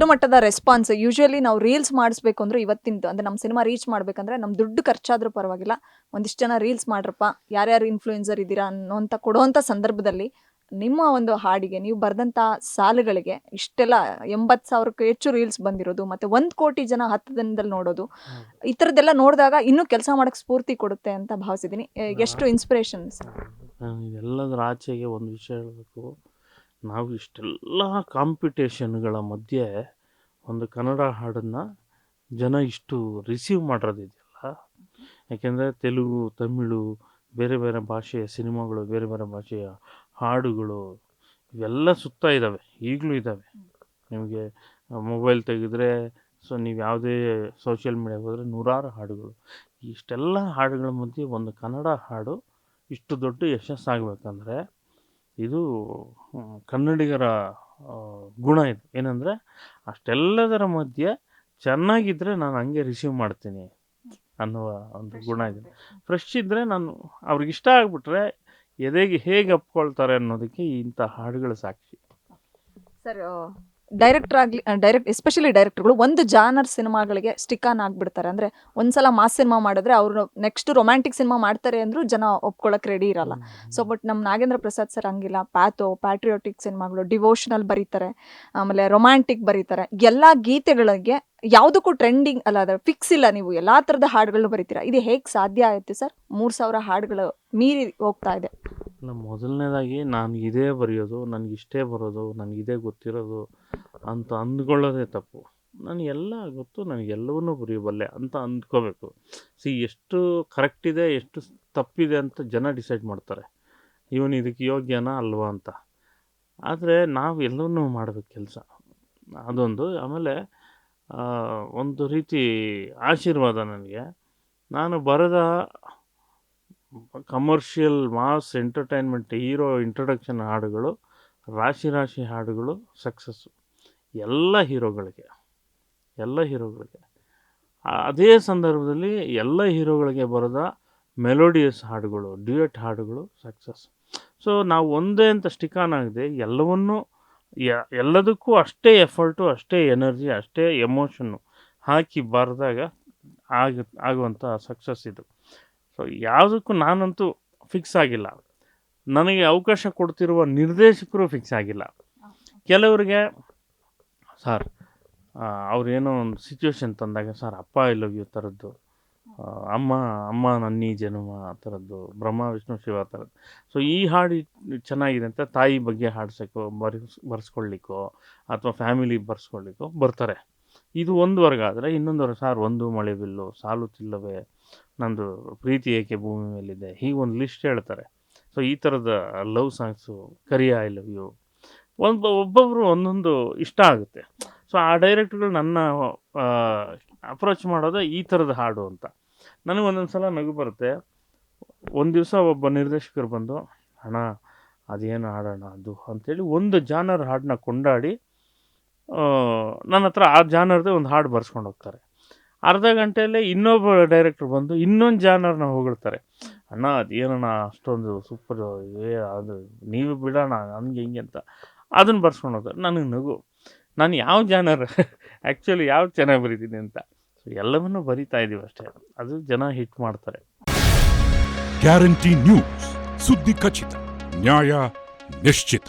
ದೊಡ್ಡ ಮಟ್ಟದ response usually ನಾವು ರೀಲ್ಸ್ ಮಾಡಿಸ್ಬೇಕು ಅಂದ್ರೆ ಇವತ್ತಿಂದು ಅಂದ್ರೆ ನಮ್ಮ ಸಿನಿಮಾ ರೀಚ್ ಮಾಡ್ಬೇಕಂದ್ರೆ ನಮ್ಮ ದುಡ್ಡು ಖರ್ಚಾದ್ರೂ ಪರವಾಗಿಲ್ಲ. ಒಂದಿಷ್ಟು ಜನ ರೀಲ್ಸ್ ಮಾಡ್ರಪ್ಪ ಯಾರ್ಯಾರು ಇನ್ಫ್ಲೂಯೆನ್ಸರ್ ಇದ್ದೀರಾ ಅನ್ನೋಂಥ ಕೊಡುವಂಥ ಸಂದರ್ಭದಲ್ಲಿ ನಿಮ್ಮ ಒಂದು ಹಾಡಿಗೆ ನೀವು ಬರೆದಂಥ ಸಾಲುಗಳಿಗೆ ಇಷ್ಟೆಲ್ಲ ಎಂಬತ್ತು ಸಾವಿರಕ್ಕೂ ಹೆಚ್ಚು ರೀಲ್ಸ್ ಬಂದಿರೋದು ಮತ್ತೆ ಒಂದು ಕೋಟಿ ಜನ ಹತ್ತು ದಿನದಲ್ಲಿ ನೋಡೋದು ಈ ಥರದ್ದೆಲ್ಲ ನೋಡಿದಾಗ ಇನ್ನೂ ಕೆಲಸ ಮಾಡೋಕ್ಕೆ ಸ್ಫೂರ್ತಿ ಕೊಡುತ್ತೆ ಅಂತ ಭಾವಿಸಿದ್ದೀನಿ. ಎಷ್ಟು ಇನ್ಸ್ಪಿರೇಷನ್ಸ್ ಇದೆಲ್ಲದರ ಆಚೆಗೆ ಒಂದು ವಿಷಯ ಹೇಳಬೇಕು. ನಾವು ಇಷ್ಟೆಲ್ಲ ಕಾಂಪಿಟೇಷನ್ಗಳ ಮಧ್ಯೆ ಒಂದು ಕನ್ನಡ ಹಾಡನ್ನು ಜನ ಇಷ್ಟು ರಿಸೀವ್ ಮಾಡಿರೋದಿದೆಯಲ್ಲ. ಯಾಕೆಂದರೆ ತೆಲುಗು, ತಮಿಳು, ಬೇರೆ ಬೇರೆ ಭಾಷೆಯ ಸಿನಿಮಾಗಳು, ಬೇರೆ ಬೇರೆ ಭಾಷೆಯ ಹಾಡುಗಳು ಇವೆಲ್ಲ ಸುತ್ತ ಇದ್ದಾವೆ ಈಗಲೂ ಇದ್ದಾವೆ ನಿಮಗೆ ಮೊಬೈಲ್ ತೆಗೆದ್ರೆ, ಸೊ ನೀವು ಯಾವುದೇ ಸೋಷಿಯಲ್ ಮೀಡಿಯಾಗೆ ಹೋದರೆ ನೂರಾರು ಹಾಡುಗಳು. ಇಷ್ಟೆಲ್ಲ ಹಾಡುಗಳ ಮಧ್ಯೆ ಒಂದು ಕನ್ನಡ ಹಾಡು ಇಷ್ಟು ದೊಡ್ಡ ಯಶಸ್ಸಾಗಬೇಕಂದ್ರೆ ಇದು ಕನ್ನಡಿಗರ ಗುಣ ಇದು. ಏನಂದರೆ ಅಷ್ಟೆಲ್ಲದರ ಮಧ್ಯೆ ಚೆನ್ನಾಗಿದ್ದರೆ ನಾನು ಹಂಗೆ ರಿಸೀವ್ ಮಾಡ್ತೀನಿ ಅನ್ನುವ ಒಂದು ಗುಣ ಇದೆ. ಫ್ರೆಶ್ ಇದ್ದರೆ ನಾನು ಅವ್ರಿಗೆ ಇಷ್ಟ ಆಗಿಬಿಟ್ರೆ ಎದೆಗೆ ಹೇಗೆ ಅಪ್ಕೊಳ್ತಾರೆ ಅನ್ನೋದಕ್ಕೆ ಇಂಥ ಹಾಡುಗಳು ಸಾಕ್ಷಿ. ಸರ್ ಡೈರೆಕ್ಟರ್ ಆಗಲಿ ಡೈರೆಕ್ಟ್ ಎಸ್ಪೆಷಲಿ ಡೈರೆಕ್ಟರ್ಗಳು ಒಂದು ಜಾನರ್ ಸಿನಿಮಾಗಳಿಗೆ ಸ್ಟಿಕ್ ಆನ್ ಆಗಿಬಿಡ್ತಾರೆ. ಅಂದರೆ ಒಂದ್ಸಲ ಮಾಸ್ ಸಿನಿಮಾ ಮಾಡಿದ್ರೆ ಅವರು ನೆಕ್ಸ್ಟ್ ರೊಮ್ಯಾಂಟಿಕ್ ಸಿನಿಮಾ ಮಾಡ್ತಾರೆ ಅಂದರೂ ಜನ ಒಪ್ಕೊಳ್ಳೋಕೆ ರೆಡಿ ಇರಲ್ಲ. ಸೊ ಬಟ್ ನಮ್ಮ ನಾಗೇಂದ್ರ ಪ್ರಸಾದ್ ಸರ್ ಹಂಗಿಲ್ಲ. ಪ್ಯಾಥೋ ಪ್ಯಾಟ್ರಿಯೋಟಿಕ್ ಸಿನಿಮಾಗಳು ಡಿವೋಷನಲ್ ಬರೀತಾರೆ. ಆಮೇಲೆ ರೊಮ್ಯಾಂಟಿಕ್ ಬರೀತಾರೆ. ಎಲ್ಲ ಗೀತೆಗಳಿಗೆ ಯಾವುದಕ್ಕೂ ಟ್ರೆಂಡಿಂಗ್ ಅಲ್ಲ ಅದರ ಫಿಕ್ಸ್ ಇಲ್ಲ ನೀವು. ಎಲ್ಲ ಥರದ ಹಾಡುಗಳು ಬರೀತೀರಾ. ಇದು ಹೇಗೆ ಸಾಧ್ಯ ಆಯಿತು ಸರ್ ಮೂರು ಸಾವಿರ ಹಾಡುಗಳು ಮೀರಿ ಹೋಗ್ತಾ ಇದೆ. ಇಲ್ಲ ಮೊದಲನೇದಾಗಿ ನಾನು ಇದೇ ಬರೆಯೋದು, ನನಗೆ ಇಷ್ಟೇ ಬರೋದು, ನನಗೆ ಇದೇ ಗೊತ್ತಿರೋದು ಅಂತ ಅಂದ್ಕೊಳ್ಳೋದೇ ತಪ್ಪು. ನನಗೆ ಎಲ್ಲ ಗೊತ್ತು ನನಗೆ ಎಲ್ಲವನ್ನೂ ಬರೆಯಬಲ್ಲೆ ಅಂತ ಅಂದ್ಕೋಬೇಕು. ಸಿ ಎಷ್ಟು ಕರೆಕ್ಟ್ ಇದೆ, ಎಷ್ಟು ತಪ್ಪಿದೆ ಅಂತ ಜನ ಡಿಸೈಡ್ ಮಾಡ್ತಾರೆ. ಇವನು ಇದಕ್ಕೆ ಯೋಗ್ಯನಾ ಅಲ್ವಾ ಅಂತ. ಆದರೆ ನಾವು ಎಲ್ಲವನ್ನೂ ಮಾಡಬೇಕು ಕೆಲಸ. ಅದೊಂದು. ಆಮೇಲೆ ಒಂದು ರೀತಿ ಆಶೀರ್ವಾದ ನನಗೆ. ನಾನು ಬರೆದ commercial mass entertainment hero introduction ಹಾಡುಗಳು, ರಾಶಿ ರಾಶಿ ಹಾಡುಗಳು ಸಕ್ಸಸ್ಸು ಎಲ್ಲ ಹೀರೋಗಳಿಗೆ ಎಲ್ಲ ಹೀರೋಗಳಿಗೆ. ಅದೇ ಸಂದರ್ಭದಲ್ಲಿ ಎಲ್ಲ ಹೀರೋಗಳಿಗೆ ಬರೆದ ಮೆಲೋಡಿಯಸ್ ಹಾಡುಗಳು ಡ್ಯೂಯೆಟ್ ಹಾಡುಗಳು ಸಕ್ಸಸ್ ಸೊ ನಾವು ಒಂದೇ ಅಂತ ಸ್ಟಿಕಾನ್ ಆಗದೆ ಎಲ್ಲವನ್ನೂ ಎಲ್ಲದಕ್ಕೂ ಅಷ್ಟೇ ಎಫರ್ಟು ಅಷ್ಟೇ ಎನರ್ಜಿ ಅಷ್ಟೇ ಎಮೋಷನ್ನು ಹಾಕಿ ಬರೆದಾಗ ಆಗ ಆಗುವಂಥ ಸಕ್ಸಸ್ ಇದು. ಸೊ ಯಾವುದಕ್ಕೂ ನಾನಂತೂ ಫಿಕ್ಸ್ ಆಗಿಲ್ಲ. ನನಗೆ ಅವಕಾಶ ಕೊಡ್ತಿರುವ ನಿರ್ದೇಶಕರು ಫಿಕ್ಸ್ ಆಗಿಲ್ಲ. ಕೆಲವರಿಗೆ, ಸರ್ ಅವ್ರೇನೋ ಒಂದು ಸಿಚುವೇಶನ್ ತಂದಾಗ, ಸರ್, ಅಪ್ಪ ಯು ಥರದ್ದು ಅಮ್ಮ ಅಮ್ಮ ನನ್ನಿ ಜನ್ಮ, ಆ ಥರದ್ದು, ಬ್ರಹ್ಮ, ವಿಷ್ಣು, ಶಿವ, ಆ ಥರದ್ದು. ಸೊ ಈ ಹಾಡು ಚೆನ್ನಾಗಿದೆ ಅಂತ ತಾಯಿ ಬಗ್ಗೆ ಹಾಡ್ಸೋಕ್ಕೋ ಬರ್ಸ್, ಬರ್ಸ್ಕೊಳ್ಳಿಕ್ಕೋ, ಅಥವಾ ಫ್ಯಾಮಿಲಿ ಬರ್ಸ್ಕೊಳ್ಳಿಕ್ಕೋ ಬರ್ತಾರೆ. ಇದು ಒಂದು ವರ್ಗ ಆದರೆ ಇನ್ನೊಂದು ವರ್ಗ ಸರ್, ಒಂದು ಮಳೆ ಬಿಲ್ಲು ಸಾಲುತ್ತಿಲ್ಲವೇ ನಂದು ಪ್ರೀತಿ ಏಕೆ ಭೂಮಿ ಮೇಲಿದೆ? ಹೀಗೆ ಒಂದು ಲಿಸ್ಟ್ ಹೇಳ್ತಾರೆ. ಸೊ ಈ ಥರದ love songs Kariya I love you ಒಂದು ಒಬ್ಬೊಬ್ಬರು ಒಂದೊಂದು ಇಷ್ಟ ಆಗುತ್ತೆ. ಸೊ ಆ ಡೈರೆಕ್ಟ್ಗಳು ನನ್ನ ಅಪ್ರೋಚ್ ಮಾಡೋದು ಈ ಥರದ ಹಾಡು ಅಂತ. ನನಗೆ ಒಂದೊಂದು ಸಲ ನಗು ಬರುತ್ತೆ. ಒಂದು ದಿವಸ ಒಬ್ಬ ನಿರ್ದೇಶಕರು ಬಂದು, ಅಣ್ಣ, ಅದೇನು ಹಾಡೋಣ ಅದು? ಅಂಥೇಳಿ ಒಂದು ಜಾನರ್ ಹಾಡನ್ನ ಕೊಂಡಾಡಿ ನನ್ನ ಹತ್ರ ಆ ಜಾನರ್ದೇ ಒಂದು ಹಾಡು ಬರ್ಸ್ಕೊಂಡು ಹೋಗ್ತಾರೆ. ಅರ್ಧ ಗಂಟೆಯಲ್ಲೇ ಇನ್ನೊಬ್ಬ ಡೈರೆಕ್ಟ್ರ್ ಬಂದು ಇನ್ನೊಂದು ಜಾನರ್ನ ಹೊಗಳ್ತಾರೆ. ಅಣ್ಣ, ಅದೇನಣ್ಣ, ಅಷ್ಟೊಂದು ಸೂಪರ್ ಏ, ಅದು ನೀವು ಬಿಡೋಣ ಹಂಗೆ ಹಿಂಗೆ ಅಂತ. ಅದನ್ನು ಬರ್ಸ್ಕೊಂಡು ನನಗೆ ನಗು. ನಾನು ಯಾವ ಜಾನರ್? ಆ್ಯಕ್ಚುಲಿ ಯಾವ ಚೆನ್ನಾಗಿ ಬರೀತೀನಿ ಅಂತ. ಸೊ ಎಲ್ಲವನ್ನೂ ಬರಿತಾ ಇದ್ದೀವಿ ಅಷ್ಟೇ. ಅದು ಜನ ಹಿಟ್ ಮಾಡ್ತಾರೆ. ಗ್ಯಾರಂಟಿ ನ್ಯೂಸ್ ಸುದ್ದಿ ಖಚಿತ. ನ್ಯಾಯ ನಿಶ್ಚಿತ.